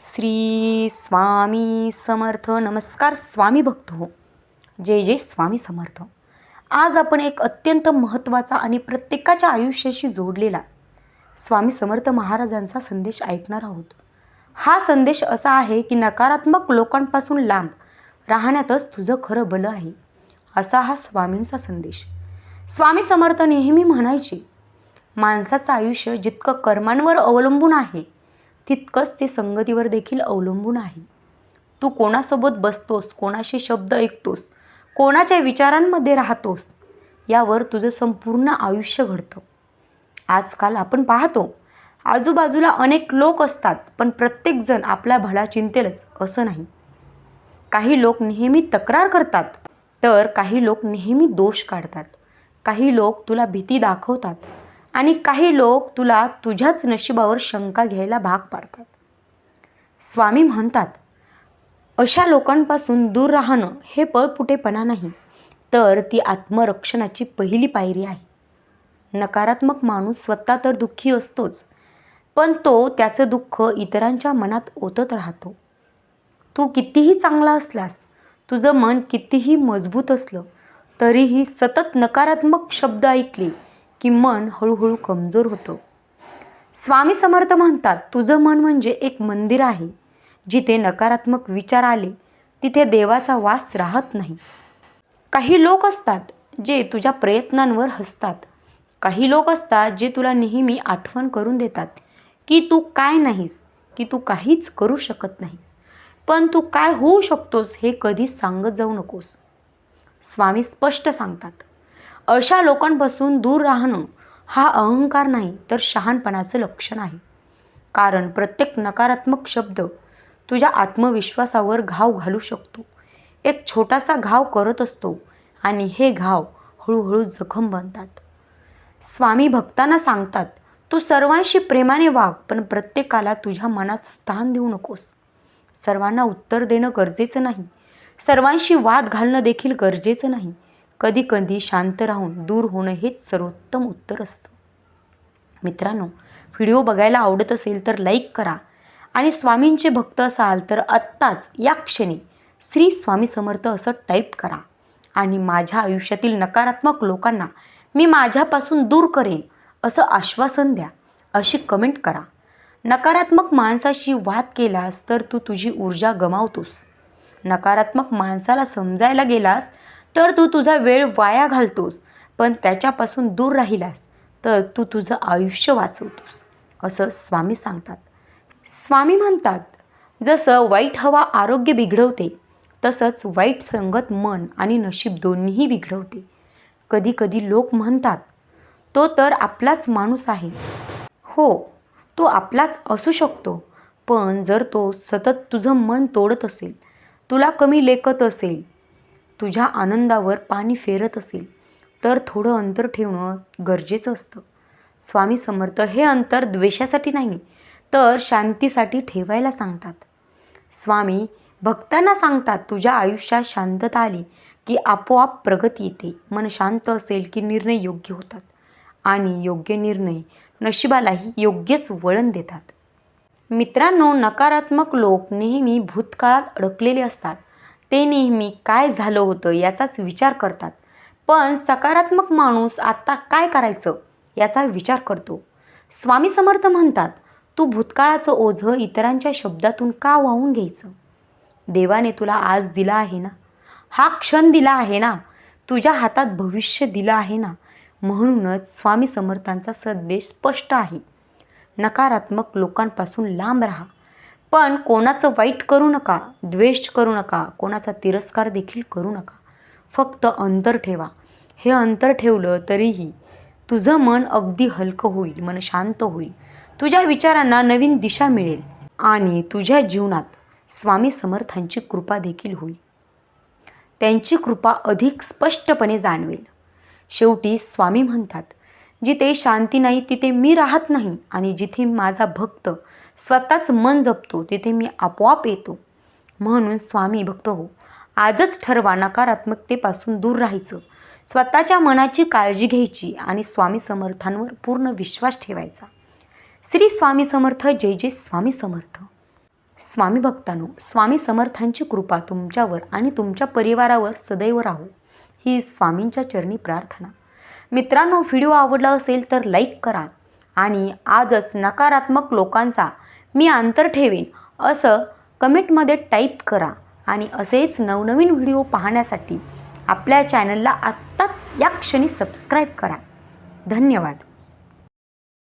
श्री स्वामी समर्थ. नमस्कार स्वामी भक्त हो. जय जय स्वामी समर्थ. आज आपण एक अत्यंत महत्त्वाचा आणि प्रत्येकाच्या आयुष्याशी जोडलेला स्वामी समर्थ महाराजांचा संदेश ऐकणार आहोत. हा संदेश असा आहे की नकारात्मक लोकांपासून लांब राहण्यातच तुझं खरं बलं आहे असा हा स्वामींचा संदेश. स्वामी समर्थ नेहमी म्हणायचे माणसाचं आयुष्य जितकं कर्मांवर अवलंबून आहे तितकंच ते संगतीवर देखील अवलंबून आहे. तू कोणासोबत बसतोस कोणाशी शब्द ऐकतोस कोणाच्या विचारांमध्ये राहतोस यावर तुझं संपूर्ण आयुष्य घडतं. आजकाल आपण पाहतो आजूबाजूला अनेक लोक असतात पण प्रत्येकजण आपला भला चिंतेलच असं नाही. काही लोक नेहमी तक्रार करतात तर काही लोक नेहमी दोष काढतात. काही लोक तुला भीती दाखवतात. आणि काही लोक तुला तुझ्याच नशिबावर शंका घ्यायला भाग पाडतात. स्वामी म्हणतात अशा लोकांपासून दूर राहणं हे पळपुटेपणा नाही तर ती आत्मरक्षणाची पहिली पायरी आहे. नकारात्मक माणूस स्वतः तर दुःखी असतोच पण तो त्याचं दुःख इतरांच्या मनात ओतत राहतो. तू कितीही चांगला असलास तुझं मन कितीही मजबूत असलं तरीही सतत नकारात्मक शब्द ऐकले की मन हळूहळू कमजोर होतं. स्वामी समर्थ म्हणतात तुझं मन म्हणजे एक मंदिर आहे. जिथे नकारात्मक विचार आले तिथे देवाचा वास राहत नाही. काही लोक असतात जे तुझ्या प्रयत्नांवर हसतात. काही लोक असतात जे तुला नेहमी आठवण करून देतात की तू काय नाहीस की तू काहीच करू शकत नाहीस. पण तू काय होऊ शकतोस हे कधीच सांगत जाऊ नकोस. स्वामी स्पष्ट सांगतात. अशा लोकांपासून दूर राहणं हा अहंकार नाही तर शहाणपणाचं लक्षण आहे. कारण प्रत्येक नकारात्मक शब्द तुझ्या आत्मविश्वासावर घाव घालू शकतो. एक छोटासा घाव करत असतो आणि हे घाव हळूहळू जखम बनतात. स्वामी भक्तांना सांगतात तू सर्वांशी प्रेमाने वाग पण प्रत्येकाला तुझ्या मनात स्थान देऊ नकोस. सर्वांना उत्तर देणं गरजेचं नाही. सर्वांशी वाद घालणं देखील गरजेचं नाही. कधी कधी शांत राहून दूर होणं हेच सर्वोत्तम उत्तर असतं. मित्रांनो व्हिडिओ बघायला आवडत असेल तर लाईक करा आणि स्वामींचे भक्त असाल तर आत्ताच या क्षणी श्री स्वामी समर्थ असं टाईप करा आणि माझ्या आयुष्यातील नकारात्मक लोकांना मी माझ्यापासून दूर करेन असं आश्वासन द्या अशी कमेंट करा. नकारात्मक माणसाशी वाद केलास तर तू तुझी ऊर्जा गमावतोस. नकारात्मक माणसाला समजायला गेलास तर तू तुझा वेळ वाया घालतोस पण त्याच्यापासून दूर राहिलास तर तू तुझं आयुष्य वाचवतोस असं स्वामी सांगतात. स्वामी म्हणतात जसं वाईट हवा आरोग्य बिघडवते तसंच वाईट संगत मन आणि नशीब दोन्हीही बिघडवते. कधी कधी लोक म्हणतात तो तर आपलाच माणूस आहे. हो तो आपलाच असू शकतो पण जर तो सतत तुझं मन तोडत असेल तुला कमी लेखत असेल तुझ्या आनंदावर पाणी फेरत असेल तर थोडं अंतर ठेवणं गरजेचं असतं. स्वामी समर्थ हे अंतर द्वेषासाठी नाही तर शांतीसाठी ठेवायला सांगतात. स्वामी भक्तांना सांगतात तुझ्या आयुष्यात शांतता आली की आपोआप प्रगती येते. मन शांत असेल की निर्णय योग्य होतात. आणि योग्य निर्णय नशिबालाही योग्यच वळण देतात. मित्रांनो नकारात्मक लोक नेहमी भूतकाळात अडकलेले असतात. ते नेहमी काय झालं होतं याचाच विचार करतात. पण सकारात्मक माणूस आत्ता काय करायचं याचा विचार करतो. स्वामी समर्थ म्हणतात तू भूतकाळाचं ओझं इतरांच्या शब्दातून का वाहून घ्यायचं? देवाने तुला आज दिला आहे ना? हा क्षण दिला आहे ना? तुझ्या हातात भविष्य दिलं आहे ना? म्हणूनच स्वामी समर्थांचा संदेश स्पष्ट आहे. नकारात्मक लोकांपासून लांब राहा. पण कोणाचं वाईट करू नका द्वेष करू नका कोणाचा तिरस्कार देखील करू नका. फक्त अंतर ठेवा. हे अंतर ठेवलं तरीही तुझं मन अगदी हलकं होईल मन शांत होईल. तुझ्या विचारांना नवीन दिशा मिळेल आणि तुझ्या जीवनात स्वामी समर्थांची कृपा देखील होईल. त्यांची कृपा अधिक स्पष्टपणे जाणवेल. शेवटी स्वामी म्हणतात जिथे शांती नाही तिथे मी राहत नाही आणि जिथे माझा भक्त स्वतःच मन जपतो तिथे मी आपोआप येतो. म्हणून स्वामी भक्त हो आजच ठरवा नकारात्मकतेपासून दूर राहायचं. स्वतःच्या मनाची काळजी घ्यायची आणि स्वामी समर्थांवर पूर्ण विश्वास ठेवायचा. श्री स्वामी समर्थ जय जय स्वामी समर्थ. स्वामी भक्तांनो स्वामी समर्थांची कृपा तुमच्यावर आणि तुमच्या परिवारावर सदैव राहू. ही स्वामींच्या चरणी प्रार्थना. मित्रांनो व्हिडिओ आवडला असेल तर लाईक करा आणि आजच नकारात्मक लोकांचा मी अंतर ठेवीन असं कमेंटमध्ये टाईप करा आणि असेच नवनवीन व्हिडिओ पाहण्यासाठी आपल्या चॅनलला आत्ताच या क्षणी सबस्क्राईब करा. धन्यवाद.